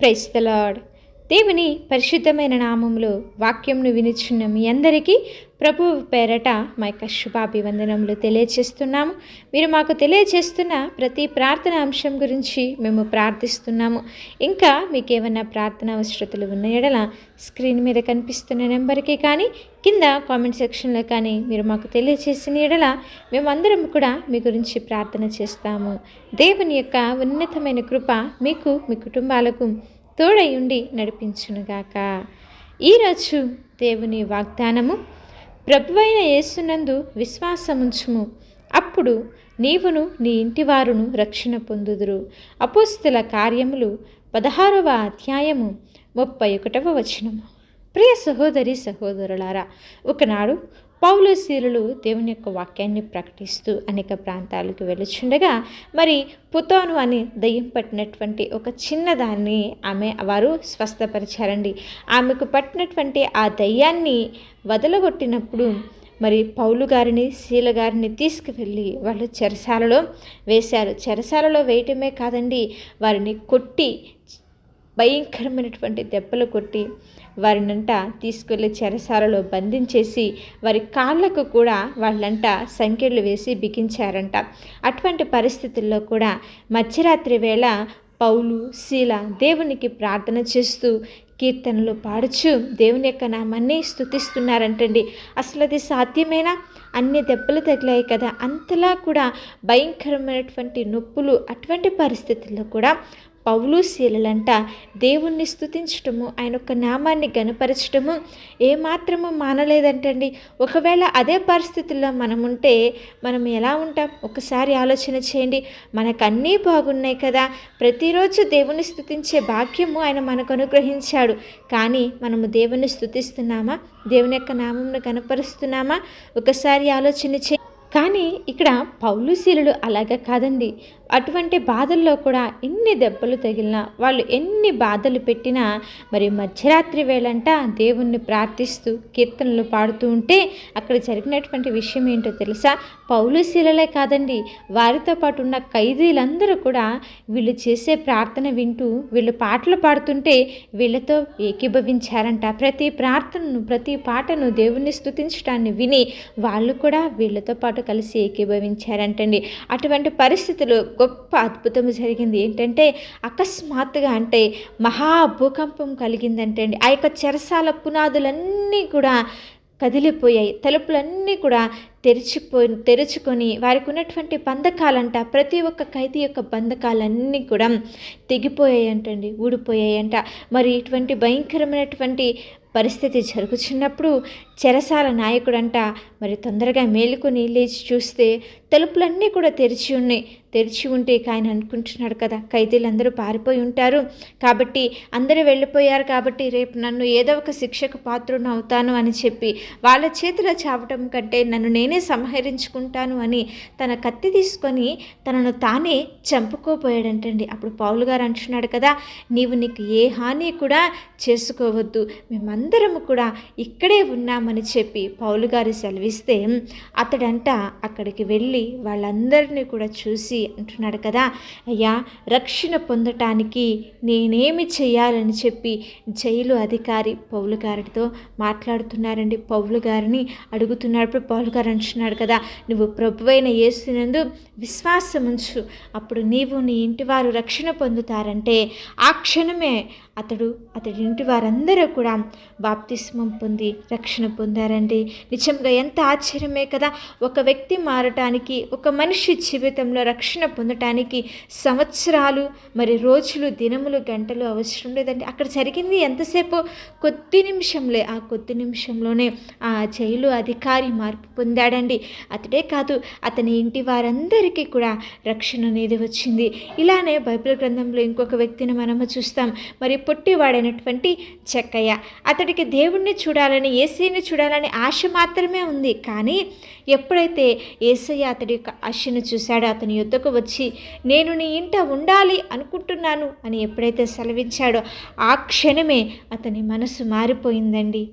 Price the lord దేవుని పరిశుద్ధమైన నామంలో వాక్యంను వినిచున్న మీ అందరికీ ప్రభు పేరట మా యొక్క శుభాభివందనములు తెలియచేస్తున్నాము. మీరు మాకు తెలియచేస్తున్న ప్రతి ప్రార్థన అంశం గురించి మేము ప్రార్థిస్తున్నాము. ఇంకా మీకు ఏమైనా ప్రార్థన అవసరతలు ఉన్న ఎడల స్క్రీన్ మీద కనిపిస్తున్న నెంబర్కి కానీ కింద కామెంట్ సెక్షన్లో కానీ మీరు మాకు తెలియచేసిన ఎడల మేమందరం కూడా మీ గురించి ప్రార్థన చేస్తాము. దేవుని యొక్క ఉన్నతమైన కృప మీకు మీ కుటుంబాలకు తోడై ఉండి నడిపించునుగాక ఈరోజు దేవుని వాగ్దానము ప్రభువైన యేసునందు విశ్వాసముంచుము. అప్పుడు నీవును నీ ఇంటివారును రక్షణ పొందుదురు. అపోస్తుల కార్యములు పదహారవ అధ్యాయము ముప్పై ఒకటవ వచనము. ప్రియ సహోదరి సహోదరులారా ఒకనాడు పౌలు శీలులు దేవుని యొక్క వాక్యాన్ని ప్రకటిస్తూ అనేక ప్రాంతాలకు వెళుచుండగా మరి పుతోను అని దయ్యం పట్టినటువంటి ఒక చిన్నదాన్ని ఆమె వారు స్వస్థపరిచారండి. ఆమెకు పట్టినటువంటి ఆ దయ్యాన్ని వదలగొట్టినప్పుడు మరి పౌలు గారిని శీల గారిని తీసుకువెళ్ళి వాళ్ళు చెరసాలలో వేశారు. చెరసాలలో వేయటమే కాదండి వారిని కొట్టి భయంకరమైనటువంటి దెబ్బలు కొట్టి వారినంట తీసుకెళ్ళి చెరసాలలో బంధించేసి వారి కాళ్ళకు కూడా వాళ్ళంట సంఖ్యలు వేసి బిగించారంట. అటువంటి పరిస్థితుల్లో కూడా మధ్యరాత్రి వేళ పౌలు శీల దేవునికి ప్రార్థన చేస్తూ కీర్తనలు పాడుచు దేవుని యొక్క నామాన్ని స్థుతిస్తున్నారంటండి అసలు అది సాధ్యమేనా? అన్ని దెబ్బలు తగిలాయి కదా. అంతలా కూడా భయంకరమైనటువంటి నొప్పులు అటువంటి పరిస్థితుల్లో కూడా పౌలు శీలలంట దేవుణ్ణి స్థుతించటము ఆయన యొక్క నామాన్ని గనపరచటము ఏమాత్రము మానలేదంటండి. ఒకవేళ అదే పరిస్థితుల్లో మనం ఉంటే మనం ఎలా ఉంటాం? ఒకసారి ఆలోచన చేయండి. మనకు అన్నీ బాగున్నాయి కదా. ప్రతిరోజు దేవుని స్థుతించే భాగ్యము ఆయన మనకు అనుగ్రహించాడు. కానీ మనము దేవుని స్థుతిస్తున్నామా దేవుని యొక్క నామంను కనపరుస్తున్నామా ఒకసారి ఆలోచన చే కానీ ఇక్కడ పౌలుశీలుడు అలాగా కాదండి. అటువంటి బాధల్లో కూడా ఎన్ని దెబ్బలు తగిలినా వాళ్ళు ఎన్ని బాధలు పెట్టినా మరి మధ్యరాత్రి వేళంట దేవుణ్ణి ప్రార్థిస్తూ కీర్తనలు పాడుతూ ఉంటే అక్కడ జరిగినటువంటి విషయం ఏంటో తెలుసా? పౌలుశీలలే కాదండి. వారితో పాటు ఉన్న ఖైదీలందరూ కూడా వీళ్ళు చేసే ప్రార్థన వింటూ వీళ్ళు పాటలు పాడుతుంటే వీళ్ళతో ఏకీభవించారంట. ప్రతి ప్రార్థనను ప్రతి పాటను దేవుణ్ణి స్థుతించడాన్ని విని వాళ్ళు కూడా వీళ్ళతో పాటు కలిసి ఏకీభవించారంటండి. అటువంటి పరిస్థితులు గొప్ప అద్భుతం జరిగింది. ఏంటంటే అకస్మాత్తుగా అంటే మహా భూకంపం కలిగిందంటే అండి. ఆ యొక్క చెరసాల పునాదులన్నీ కూడా కదిలిపోయాయి. తలుపులన్నీ కూడా తెరిచిపో తెరుచుకొని వారికి ఉన్నటువంటి బంధకాలంట ప్రతి ఒక్క ఖైదీ యొక్క బంధకాలన్నీ కూడా తెగిపోయాయంటండి ఊడిపోయాయంట. మరి ఇటువంటి భయంకరమైనటువంటి పరిస్థితి జరుగుతున్నప్పుడు చెరసాల నాయకుడంట మరి తొందరగా మేలుకొని లేచి చూస్తే తలుపులన్నీ కూడా తెరిచి ఉన్నాయి. తెరిచి ఉంటే ఆయన అనుకుంటున్నాడు కదా. ఖైదీలందరూ పారిపోయి ఉంటారు. కాబట్టి అందరూ వెళ్ళిపోయారు కాబట్టి రేపు నన్ను ఏదో ఒక శిక్షకు పాత్రను అవుతాను అని చెప్పి వాళ్ళ చేతిలో చావటం కంటే నన్ను నేనే సంహరించుకుంటాను అని తన కత్తి తీసుకొని తనను తానే చంపుకోపోయాడంటండి అప్పుడు పౌలు గారు అంటున్నాడు కదా నీవు నీకు ఏ హాని కూడా చేసుకోవద్దు. మేమందరము కూడా ఇక్కడే ఉన్నామని చెప్పి పౌలు గారు సెలవిస్తే అతడంట అక్కడికి వెళ్ళి వాళ్ళందరినీ కూడా చూసి అంటున్నాడు కదా. అయ్యా రక్షణ పొందటానికి నేనేమి చేయాలని చెప్పి జైలు అధికారి పౌలు గారితో మాట్లాడుతున్నారండి. పౌలు గారిని అడుగుతున్నప్పుడు పౌలు గారు అంటున్నాడు కదా నువ్వు ప్రభువైన యేసునందు విశ్వాసం ఉంచు అప్పుడు నీవు నీ ఇంటి వారు రక్షణ పొందుతారంటే ఆ క్షణమే అతడు అతడి ఇంటి వారందరూ కూడా బాప్తిస్మం పొంది రక్షణ పొందారండి. నిజంగా ఎంత ఆశ్చర్యమే కదా ఒక వ్యక్తి మారటానికి ఒక మనిషి జీవితంలో రక్షణ రక్షణ పొందటానికి సంవత్సరాలు మరి రోజులు దినములు గంటలు అవసరం లేదండి. అక్కడ జరిగింది ఎంతసేపు? కొద్ది నిమిషంలే. ఆ కొద్ది నిమిషంలోనే ఆ జైలు అధికారి మార్పు పొందాడండి. అతడే కాదు అతని ఇంటి వారందరికీ కూడా రక్షణ అనేది వచ్చింది. ఇలానే బైబిల్ గ్రంథంలో ఇంకొక వ్యక్తిని మనము చూస్తాం. మరి పొట్టివాడైనటువంటి చెక్కయ్య. అతడికి దేవుణ్ణి చూడాలని ఏసీని చూడాలని ఆశ మాత్రమే ఉంది. కానీ ఎప్పుడైతే ఏసయ్య అతడి యొక్క ఆశను చూశాడో అతని యుద్ధ యుద్ధకు వచ్చి నేను నీ ఇంట ఉండాలి అనుకుంటున్నాను అని ఎప్పుడైతే సెలవించాడో ఆ క్షణమే అతని మనసు మారిపోయిందండి.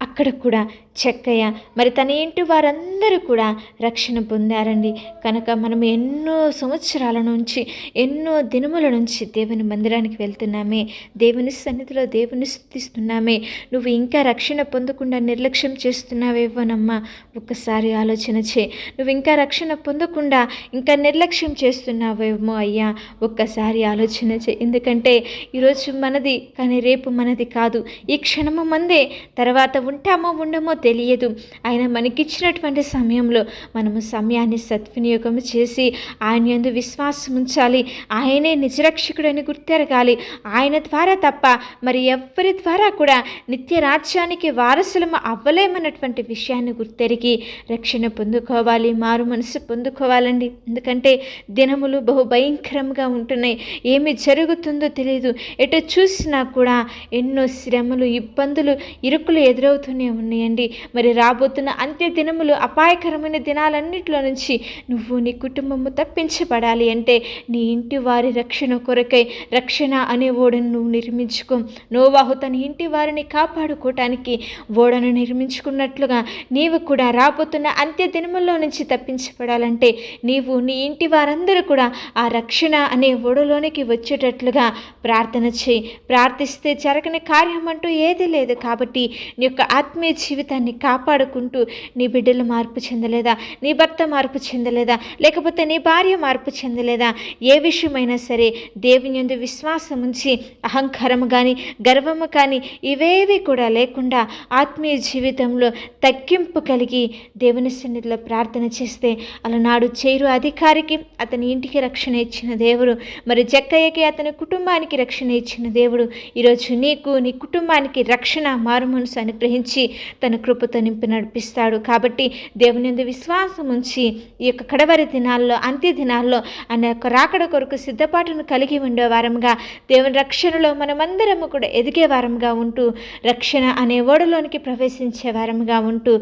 అక్కడ కూడా చెక్కయ్య. మరి తన ఇంటి వారందరూ కూడా రక్షణ పొందారండి. కనుక మనం ఎన్నో సంవత్సరాల నుంచి ఎన్నో దినముల నుంచి దేవుని మందిరానికి వెళ్తున్నామే. దేవుని సన్నిధిలో దేవుని స్థుతిస్తున్నామే. నువ్వు ఇంకా రక్షణ పొందకుండా నిర్లక్ష్యం చేస్తున్నావేవోనమ్మా? ఒక్కసారి ఆలోచన చే నువ్వు ఇంకా రక్షణ పొందకుండా ఇంకా నిర్లక్ష్యం చేస్తున్నావేమో అయ్యా? ఒక్కసారి ఆలోచన చే ఎందుకంటే ఈరోజు మనది కానీ రేపు మనది కాదు. ఈ క్షణము మందే తర్వాత ఉంటామో ఉండమో తెలియదు. ఆయన మనకిచ్చినటువంటి సమయంలో మనము సమయాన్ని సద్వినియోగం చేసి ఆయన ఎందు విశ్వాసం ఉంచాలి. ఆయనే నిజరక్షకుడని గుర్తెరగాలి. ఆయన ద్వారా తప్ప మరి ఎవ్వరి ద్వారా కూడా నిత్య రాజ్యానికి వారసులము అవ్వలేమన్నటువంటి విషయాన్ని గుర్తెరిగి రక్షణ పొందుకోవాలి మారు మనసు పొందుకోవాలండి. ఎందుకంటే దినములు బహు భయంకరంగా ఉంటున్నాయి. ఏమి జరుగుతుందో తెలియదు ఎటు చూసినా కూడా ఎన్నో శ్రమలు ఇబ్బందులు ఇరుకులు ఎదురవుతూనే ఉన్నాయండి. మరి రాబోతున్న అంత్య దినములు అపాయకరమైన దినాలన్నింటిలో నుంచి నువ్వు నీ కుటుంబము తప్పించబడాలి అంటే నీ ఇంటి వారి రక్షణ కొరకై రక్షణ అనే ఓడను నువ్వు నిర్మించుకో. నోవాహు తన ఇంటి వారిని కాపాడుకోవటానికి ఓడను నిర్మించుకున్నట్లుగా నీవు కూడా రాబోతున్న అంత్య దినముల్లో నుంచి తప్పించబడాలంటే నీవు నీ ఇంటి వారందరూ కూడా ఆ రక్షణ అనే ఓడలోనికి వచ్చేటట్లుగా ప్రార్థన చేయి. ప్రార్థిస్తే జరగని కార్యం అంటూ ఏదీ లేదు కాబట్టి నీ యొక్క ఆత్మీయ జీవితాన్ని కాపాడుకుంటూ నీ బిడ్డలు మార్పు చెందలేదా? నీ భర్త మార్పు చెందలేదా? లేకపోతే నీ భార్య మార్పు చెందలేదా? ఏ విషయమైనా సరే దేవుని యందు విశ్వాసం ఉంచి అహంకారము కానీ గర్వము కానీ ఇవేవి కూడా లేకుండా ఆత్మీయ జీవితంలో తగ్గింపు కలిగి దేవుని సన్నిధిలో ప్రార్థన చేస్తే అలనాడు చేరు అధికారికి అతని ఇంటికి రక్షణ ఇచ్చిన దేవుడు మరి జక్కయ్యకి అతని కుటుంబానికి రక్షణ ఇచ్చిన దేవుడు ఈరోజు నీకు నీ కుటుంబానికి రక్షణ మారుమనసు అనుగ్రహించి తన కృపతో నింపి నడిపిస్తాడు. కాబట్టి దేవుని యందు విశ్వాసం ఉంచి ఈ యొక్క కడవరి దినాల్లో అంత్య దినాల్లో అనే యొక్క రాకడ కొరకు సిద్ధపాటును కలిగి ఉండే వారంగా దేవుని రక్షణలో మనమందరము కూడా ఎదిగే వారంగా ఉంటూ రక్షణ అనే ఓడలోనికి ప్రవేశించే వారంగా ఉంటూ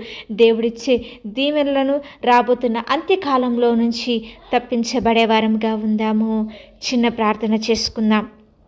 దేవుడిచ్చే దీవెనలను రాబోతున్న అంత్యకాలంలో నుంచి తప్పించబడే వారంగా ఉందాము. చిన్న ప్రార్థన చేసుకుందాం.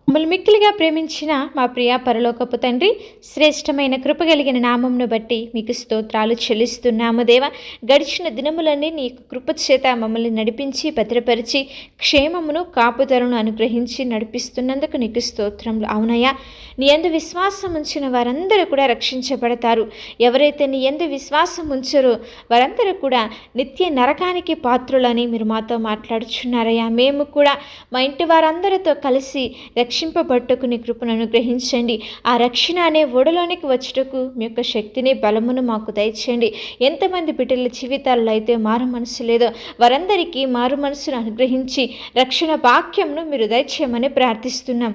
మమ్మల్ని మిక్కిలిగా ప్రేమించిన మా ప్రియ పరలోకపు తండ్రి శ్రేష్టమైన కృప కలిగిన నామంను బట్టి మీకు స్తోత్రాలు చెల్లిస్తున్నాము దేవ. గడిచిన దినములన్నీ నీ కృప చేత మమ్మల్ని నడిపించి భద్రపరిచి క్షేమమును కాపుదలను అనుగ్రహించి నడిపిస్తున్నందుకు నీకు స్తోత్రములు. అవునయ్యా నీ ఎందు విశ్వాసం ఉంచిన వారందరూ కూడా రక్షించబడతారు. ఎవరైతే నీ ఎందు విశ్వాసం ఉంచరో వారందరూ కూడా నిత్య నరకానికి పాత్రులని మీరు మాతో మాట్లాడుచున్నారయ్యా. మేము కూడా మా ఇంటి వారందరితో కలిసి రక్ష నీ కృపను అనుగ్రహించండి. ఆ రక్షణ అనే ఓడలోనికి వచ్చుటకు మీ యొక్క శక్తిని బలమును మాకు దయచేయండి. ఎంతమంది బిడ్డల జీవితాల్లో అయితే మారు మనసు లేదో. వారందరికీ మారు మనసును అనుగ్రహించి రక్షణ వాక్యంను మీరు దయచేయమని ప్రార్థిస్తున్నాం.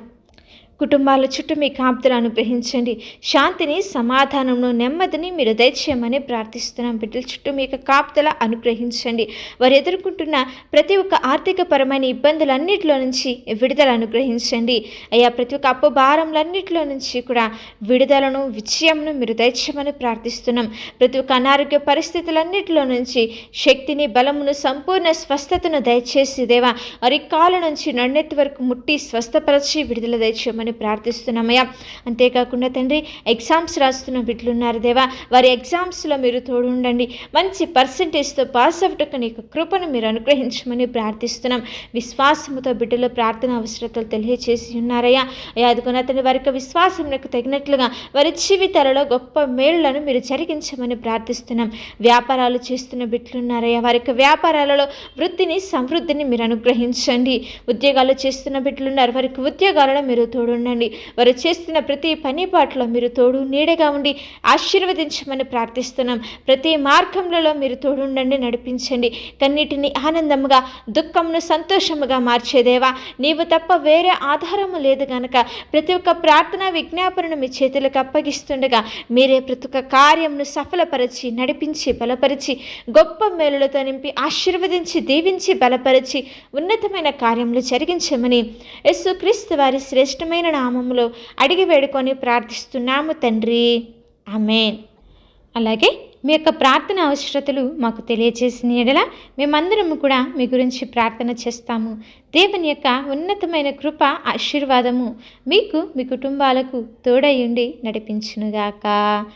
కుటుంబాల చుట్టూ మీ కాపుదలు అనుగ్రహించండి శాంతిని సమాధానమును నెమ్మదిని మీరు దయచేయమని ప్రార్థిస్తున్నాం. బిడ్డల చుట్టూ మీ యొక్క కాపుదల అనుగ్రహించండి. వారు ఎదుర్కొంటున్న ప్రతి ఒక్క ఆర్థికపరమైన ఇబ్బందులన్నిటిలో నుంచి విడుదల అనుగ్రహించండి. అయ్యా ప్రతి ఒక్క అప్పు భారములన్నిటిలో నుంచి కూడా విడుదలను విజయమును మీరు దయచేయమని ప్రార్థిస్తున్నాం. ప్రతి ఒక్క అనారోగ్య పరిస్థితులన్నిటిలో నుంచి శక్తిని బలమును సంపూర్ణ స్వస్థతను దయచేసి దేవా అరికాల నుంచి నన్నెత్తి వరకు ముట్టి స్వస్థపరచి విడుదల దయచేయమని ప్రార్థిస్తున్నామయ్యా. అంతేకాకుండా తండ్రి ఎగ్జామ్స్ రాస్తున్న బిడ్డలున్నారు దేవా. వారి ఎగ్జామ్స్లో మీరు తోడుండండి. మంచి పర్సంటేజ్తో పాస్ అవుటకు నీకు కృపను మీరు అనుగ్రహించమని ప్రార్థిస్తున్నాం. విశ్వాసముతో బిడ్డలు ప్రార్థన అవసరతలు తెలియచేసి ఉన్నారయ్యా. అయ్యా అదుకున్న తండ్రి వారి యొక్క విశ్వాసమునకు తగినట్లుగా వారి జీవితాలలో గొప్ప మేళ్ళను మీరు జరిగించమని ప్రార్థిస్తున్నాం. వ్యాపారాలు చేస్తున్న బిడ్డలున్నారయ్యా. వారి యొక్క వ్యాపారాలలో వృద్ధిని సమృద్ధిని మీరు అనుగ్రహించండి. ఉద్యోగాలు చేస్తున్న బిడ్డలున్నారు. వారికి ఉద్యోగాలలో మీరు తోడు తోడుండండి వారు చేస్తున్న ప్రతి పని పాటలో మీరు తోడు నీడగా ఉండి ఆశీర్వదించమని ప్రార్థిస్తున్నాం. ప్రతి మార్గంలో మీరు తోడుండండి నడిపించండి. కన్నిటిని ఆనందముగా దుఃఖమును సంతోషముగా మార్చేదేవా నీవు తప్ప వేరే ఆధారము లేదు గనక. ప్రతి ఒక్క ప్రార్థన విజ్ఞాపనను మీ చేతులకు అప్పగిస్తుండగా మీరే ప్రతి ఒక్క కార్యంను సఫలపరిచి నడిపించి బలపరిచి గొప్ప మేలులతో నింపి ఆశీర్వదించి దీవించి బలపరిచి ఉన్నతమైన కార్యములు జరిగించమని యేసుక్రీస్తు వారి శ్రేష్టమైన నామములో అడిగి వేడుకొని ప్రార్థిస్తున్నాము తండ్రి. ఆమెన్. అలాగే మీ యొక్క ప్రార్థన అవసరతలు మాకు తెలియజేసిన ఎడల మేమందరము కూడా మీ గురించి ప్రార్థన చేస్తాము. దేవుని యొక్క ఉన్నతమైన కృప ఆశీర్వాదము మీకు మీ కుటుంబాలకు తోడయుండి నడిపించునుగాక.